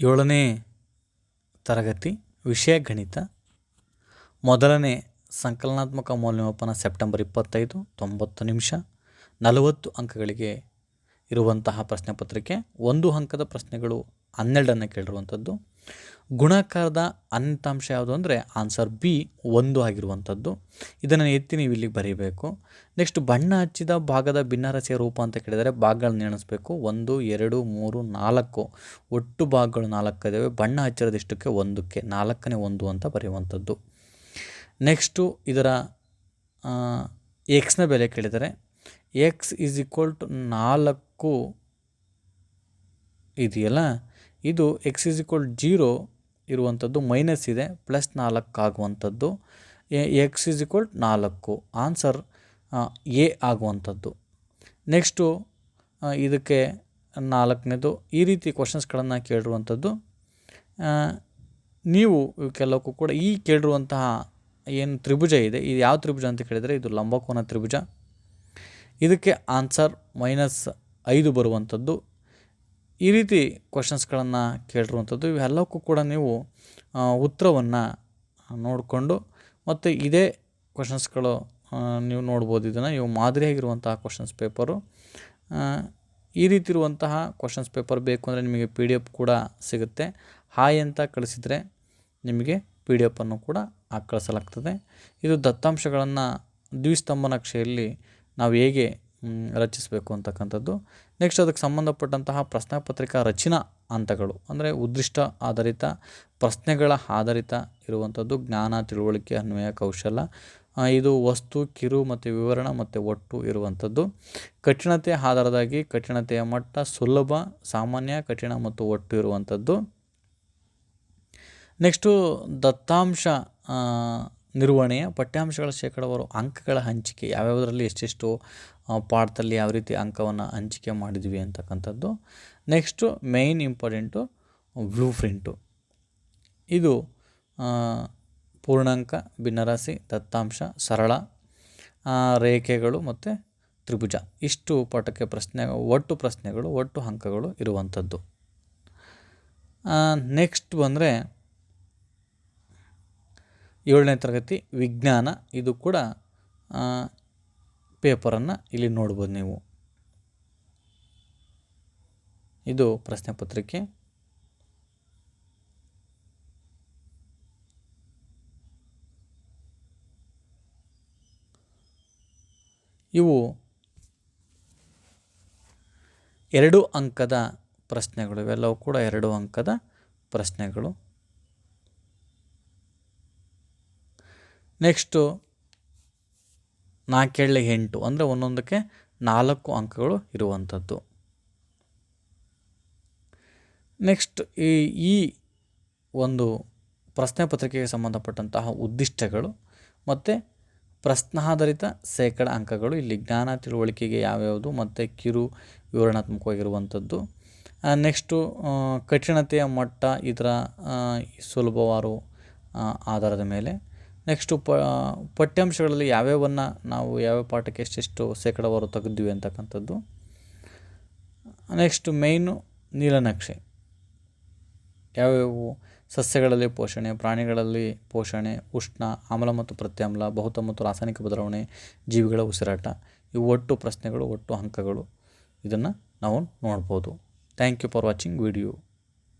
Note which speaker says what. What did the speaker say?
Speaker 1: ಏಳನೇ ತರಗತಿ ವಿಷಯ ಗಣಿತ. ಮೊದಲನೇ ಸಂಕಲನಾತ್ಮಕ ಮೌಲ್ಯಮಾಪನ ಸೆಪ್ಟೆಂಬರ್ ಇಪ್ಪತ್ತೈದು, ತೊಂಬತ್ತು ನಿಮಿಷ, ನಲವತ್ತು ಅಂಕಗಳಿಗೆ ಇರುವಂತಹ ಪ್ರಶ್ನೆ ಪತ್ರಿಕೆ. ಒಂದು ಅಂಕದ ಪ್ರಶ್ನೆಗಳು ಹನ್ನೆರಡನ್ನು ಕೇಳಿರುವಂಥದ್ದು. ಗುಣಾಕಾರದ ಅಂತಾಂಶ ಯಾವುದು ಅಂದರೆ ಆನ್ಸರ್ ಬಿ ಒಂದು ಆಗಿರುವಂಥದ್ದು. ಇದನ್ನು ಎತ್ತಿ ನೀವು ಇಲ್ಲಿಗೆ ಬರೀಬೇಕು. ನೆಕ್ಸ್ಟ್ ಬಣ್ಣ ಹಚ್ಚಿದ ಭಾಗದ ಭಿನ್ನರಸೆಯ ರೂಪ ಅಂತ ಕೇಳಿದರೆ ಭಾಗಗಳನ್ನ ಎಣಿಸ್ಬೇಕು. ಒಂದು, ಎರಡು, ಮೂರು, ನಾಲ್ಕು. ಒಟ್ಟು ಭಾಗಗಳು ನಾಲ್ಕು ಇದ್ದಾವೆ ಬಣ್ಣ ಹಚ್ಚಿರೋದಿಷ್ಟಕ್ಕೆ ಒಂದಕ್ಕೆ. ನಾಲ್ಕನೇ ಒಂದು ಅಂತ ಬರೆಯುವಂಥದ್ದು. ನೆಕ್ಸ್ಟು ಇದರ ಎಕ್ಸ್ನ ಬೆಲೆ ಕೇಳಿದರೆ. ಎಕ್ಸ್ ಈಸ್ ಈಕ್ವಲ್ ಟು ನಾಲ್ಕು ಇದೆಯಲ್ಲ? ಇದು ಎಕ್ಸ್ ಈಸ್ ಈಕ್ವಲ್ ಜೀರೋ ಇರುವಂಥದ್ದು ಮೈನಸ್ ಇದೆ ಪ್ಲಸ್ ನಾಲ್ಕು ಆಗುವಂಥದ್ದು. ಎಕ್ಸ್ ಇಸ್ ಈಕ್ವಲ್ ನಾಲ್ಕು. ಆನ್ಸರ್ ಎ ಆಗುವಂಥದ್ದು. ನೆಕ್ಸ್ಟು ಇದಕ್ಕೆ ನಾಲ್ಕನೇದು, ಈ ರೀತಿ ಕ್ವಶನ್ಸ್ಗಳನ್ನು ಕೇಳಿರುವಂಥದ್ದು. ನೀವು ಕೆಲವಕ್ಕೂ ಕೂಡ ಈ ಕೇಳಿರುವಂತಹ ಏನು ತ್ರಿಭುಜ ಇದೆ, ಇದು ಯಾವ ತ್ರಿಭುಜ ಅಂತ ಕೇಳಿದರೆ ಇದು ಲಂಬಕೋನ ತ್ರಿಭುಜ. ಇದಕ್ಕೆ ಆನ್ಸರ್ ಮೈನಸ್ ಐದು ಬರುವಂಥದ್ದು. ಈ ರೀತಿ ಕ್ವಶನ್ಸ್ಗಳನ್ನು ಕೇಳಿರುವಂಥದ್ದು, ಇವೆಲ್ಲಕ್ಕೂ ಕೂಡ ನೀವು ಉತ್ತರವನ್ನು ನೋಡಿಕೊಂಡು ಮತ್ತು ಇದೇ ಕ್ವಶನ್ಸ್ಗಳು ನೀವು ನೋಡ್ಬೋದು. ಇದನ್ನು ಇವು ಮಾದರಿಯಾಗಿರುವಂತಹ ಕ್ವಶನ್ಸ್ ಪೇಪರು ಈ ರೀತಿ ಇರುವಂತಹ ಕ್ವಶನ್ಸ್ ಪೇಪರ್ ಬೇಕು ಅಂದರೆ ನಿಮಗೆ ಪಿ ಡಿ ಎಫ್ ಕೂಡ ಸಿಗುತ್ತೆ. ಹಾಯ್ ಅಂತ ಕಳಿಸಿದರೆ ನಿಮಗೆ ಪಿ ಡಿ ಎಫನ್ನು ಕೂಡ ಕಳಿಸಲಾಗ್ತದೆ. ಇದು ದತ್ತಾಂಶಗಳನ್ನು ದ್ವಿಸ್ತಂಭ ನಕ್ಷೆಯಲ್ಲಿ ನಾವು ಹೇಗೆ ರಚಿಸಬೇಕು ಅಂತಕ್ಕಂಥದ್ದು. ನೆಕ್ಸ್ಟ್ ಅದಕ್ಕೆ ಸಂಬಂಧಪಟ್ಟಂತಹ ಪ್ರಶ್ನೆ ಪತ್ರಿಕಾ ರಚನಾ ಹಂತಗಳು. ಅಂದರೆ ಉದ್ದಿಷ್ಟ ಆಧಾರಿತ, ಪ್ರಶ್ನೆಗಳ ಆಧಾರಿತ ಇರುವಂಥದ್ದು ಜ್ಞಾನ, ತಿಳುವಳಿಕೆ, ಅನ್ವಯ, ಕೌಶಲ. ಇದು ವಸ್ತು, ಕಿರು ಮತ್ತು ವಿವರಣ ಮತ್ತು ಒಟ್ಟು ಇರುವಂಥದ್ದು. ಕಠಿಣತೆ ಆಧಾರದಾಗಿ ಕಠಿಣತೆಯ ಮಟ್ಟ ಸುಲಭ, ಸಾಮಾನ್ಯ, ಕಠಿಣ ಮತ್ತು ಒಟ್ಟು ಇರುವಂಥದ್ದು. ನೆಕ್ಸ್ಟು ದತ್ತಾಂಶ ನಿರ್ವಹಣೆಯ ಪಠ್ಯಾಂಶಗಳ ಶೇಕಡವಾರು ಅಂಕಗಳ ಹಂಚಿಕೆ ಯಾವ್ಯಾವುದರಲ್ಲಿ ಎಷ್ಟೆಷ್ಟು ಪಾಠದಲ್ಲಿ ಯಾವ ರೀತಿ ಅಂಕವನ್ನು ಹಂಚಿಕೆ ಮಾಡಿದ್ವಿ ಅಂತಕ್ಕಂಥದ್ದು. Next main important blueprint ಇದು ಪೂರ್ಣಾಂಕ, ಭಿನ್ನರಾಶಿ, ದತ್ತಾಂಶ, ಸರಳ ರೇಖೆಗಳು ಮತ್ತು ತ್ರಿಭುಜ. ಇಷ್ಟು ಪಾಠಕ್ಕೆ ಪ್ರಶ್ನೆ, ಒಟ್ಟು ಪ್ರಶ್ನೆಗಳು, ಒಟ್ಟು ಅಂಕಗಳು ಇರುವಂಥದ್ದು. ನೆಕ್ಸ್ಟ್ ಬಂದರೆ ಏಳನೇ ತರಗತಿ ವಿಜ್ಞಾನ, ಇದು ಕೂಡ ಪೇಪರನ್ನು ಇಲ್ಲಿ ನೋಡ್ಬೋದು ನೀವು. ಇದು ಪ್ರಶ್ನೆ ಪತ್ರಿಕೆ. ಇವು ಎರಡು ಅಂಕದ ಪ್ರಶ್ನೆಗಳು, ಇವೆಲ್ಲವೂ ಕೂಡ ಎರಡು ಅಂಕದ ಪ್ರಶ್ನೆಗಳು. ನೆಕ್ಸ್ಟು ನಾಲ್ಕೇಳೆ ಎಂಟು, ಅಂದರೆ ಒಂದೊಂದಕ್ಕೆ ನಾಲ್ಕು ಅಂಕಗಳು ಇರುವಂಥದ್ದು. ನೆಕ್ಸ್ಟ್ ಈ ಈ ಒಂದು ಪ್ರಶ್ನೆ ಪತ್ರಿಕೆಗೆ ಸಂಬಂಧಪಟ್ಟಂತಹ ಉದ್ದಿಷ್ಟಗಳು ಮತ್ತು ಪ್ರಶ್ನಾಧಾರಿತ ಶೇಕಡ ಅಂಕಗಳು, ಇಲ್ಲಿ ಜ್ಞಾನ ತಿಳುವಳಿಕೆಗೆ ಯಾವ್ಯಾವುದು ಮತ್ತು ಕಿರು ವಿವರಣಾತ್ಮಕವಾಗಿರುವಂಥದ್ದು. ನೆಕ್ಸ್ಟು ಕಠಿಣತೆಯ ಮಟ್ಟ, ಇದರ ಸುಲಭವಾರು ಆಧಾರದ ಮೇಲೆ ನೆಕ್ಸ್ಟು ಪ, ಪಠ್ಯಾಂಶಗಳಲ್ಲಿ ಯಾವ್ಯಾವನ್ನು ನಾವು ಯಾವ್ಯಾವ ಪಾಠಕ್ಕೆ ಎಷ್ಟೆಷ್ಟು ಶೇಕಡವಾರು ತೆಗೆದ್ವಿ ಅಂತಕ್ಕಂಥದ್ದು. ನೆಕ್ಸ್ಟ್ ಮೇಯ್ನು ನೀಲನಕ್ಷೆ. ಯಾವ್ಯಾವು ಸಸ್ಯಗಳಲ್ಲಿ ಪೋಷಣೆ, ಪ್ರಾಣಿಗಳಲ್ಲಿ ಪೋಷಣೆ, ಉಷ್ಣ, ಆಮ್ಲ ಮತ್ತು ಪ್ರತ್ಯಾಮ್ಲ, ಭೌತ ಮತ್ತು ರಾಸಾಯನಿಕ ಬದಲಾವಣೆ, ಜೀವಿಗಳ ಉಸಿರಾಟ, ಇವು ಒಟ್ಟು ಪ್ರಶ್ನೆಗಳು, ಒಟ್ಟು ಅಂಕಗಳು. ಇದನ್ನು ನಾವು ನೋಡ್ಬೋದು. Thank you for watching video.